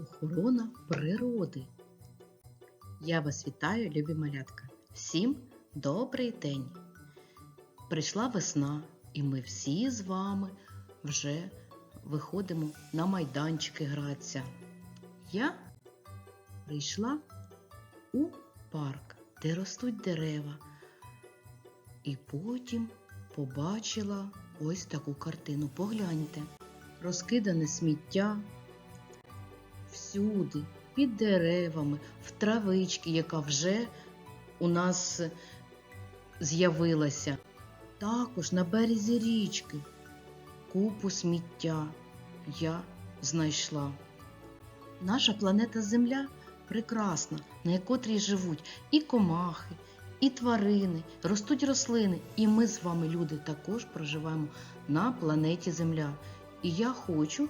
Охорона природи. Я вас вітаю, любі малятка. Всім добрий день. Прийшла весна, і ми всі з вами вже виходимо на майданчики гратися. Я прийшла у парк, де ростуть дерева, і потім побачила ось таку картину. Погляньте, розкидане сміття всюди, під деревами, в травичці, яка вже у нас з'явилася. Також на березі річки купу сміття я знайшла. Наша планета Земля прекрасна, на якотрій живуть і комахи, і тварини, ростуть рослини, і ми з вами, люди, також проживаємо на планеті Земля. І я хочу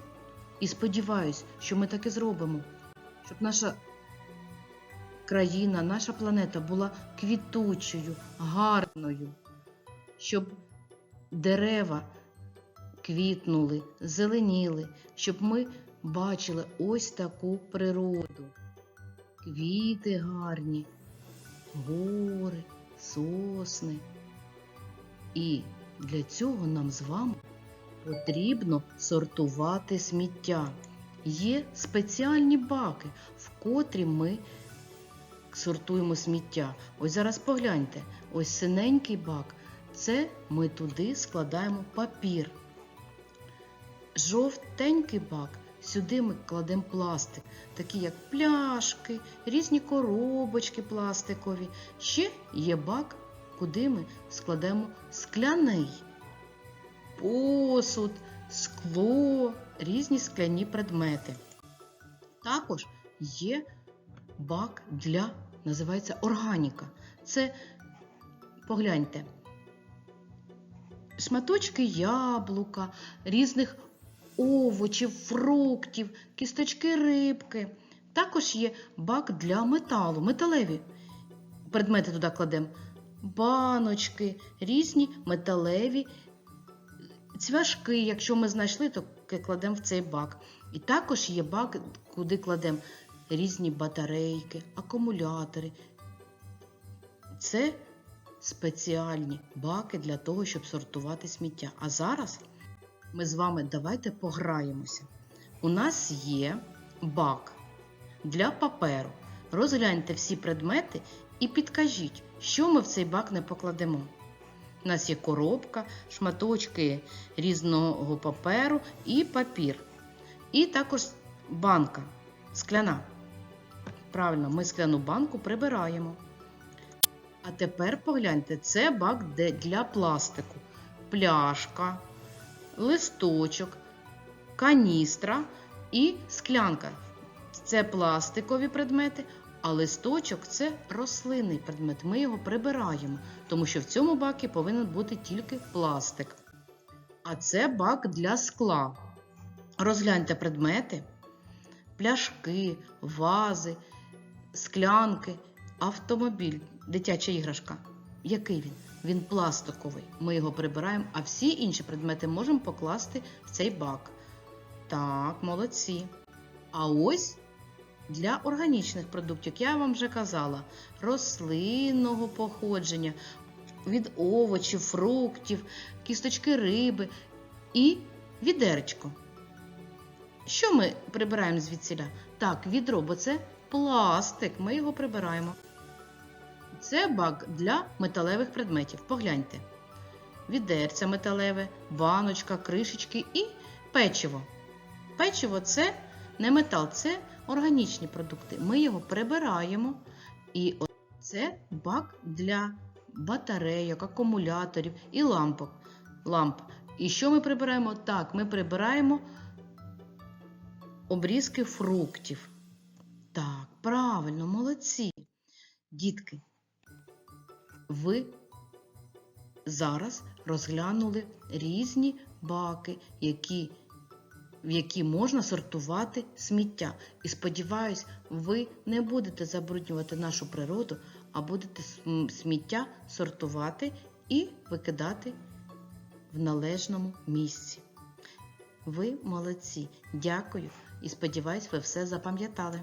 і сподіваюсь, що ми так і зробимо, щоб наша країна, наша планета була квітучою, гарною, щоб дерева квітнули, зеленіли, щоб ми бачили ось таку природу. Квіти гарні, гори, сосни. І для цього нам з вами потрібно сортувати сміття. Є спеціальні баки, в котрі ми сортуємо сміття. Ось зараз погляньте, ось синенький бак. Це ми туди складаємо папір. Жовтенький бак. Сюди ми кладемо пластик, такі як пляшки, різні коробочки пластикові. Ще є бак, куди ми складемо скляний посуд, скло, різні скляні предмети. Також є бак для, називається органіка. Це, погляньте, шматочки яблука, різних овочів, фруктів, кісточки рибки. Також є бак для металу, металеві предмети туди кладемо. Баночки, різні металеві цвяшки, якщо ми знайшли, то кладемо в цей бак. І також є бак, куди кладемо різні батарейки, акумулятори. Це спеціальні баки для того, щоб сортувати сміття. А зараз ми з вами давайте пограємося. У нас є бак для паперу. Розгляньте всі предмети і підкажіть, що ми в цей бак не покладемо. У нас є коробка, шматочки різного паперу і папір. І також банка скляна. Правильно, ми скляну банку прибираємо. А тепер погляньте, це бак для пластику. Пляшка, листочок, каністра і склянка. Це пластикові предмети, а листочок це рослинний предмет. Ми його прибираємо, тому що в цьому бакі повинен бути тільки пластик. А це бак для скла. Розгляньте предмети, пляшки, вази, склянки, автомобіль, дитяча іграшка. Який він? Він пластиковий. Ми його прибираємо, а всі інші предмети можемо покласти в цей бак. Так, молодці. А ось для органічних продуктів, я вам вже казала, рослинного походження, від овочів, фруктів, кісточки риби і відеречко. Що ми прибираємо звідсіля? Так, відро, бо це пластик, ми його прибираємо. Це бак для металевих предметів. Погляньте. Відерця металеве, баночка, кришечки і печиво. Печиво це не метал, це органічні продукти. Ми його прибираємо. І це бак для батарейок, акумуляторів і лампок. ламп. І що ми прибираємо? Так, ми прибираємо обрізки фруктів. Так, правильно, молодці. Дітки, ви зараз розглянули різні баки, які в які можна сортувати сміття. І сподіваюсь, ви не будете забруднювати нашу природу, а будете сміття сортувати і викидати в належному місці. Ви молодці. Дякую, І сподіваюсь, ви все запам'ятали.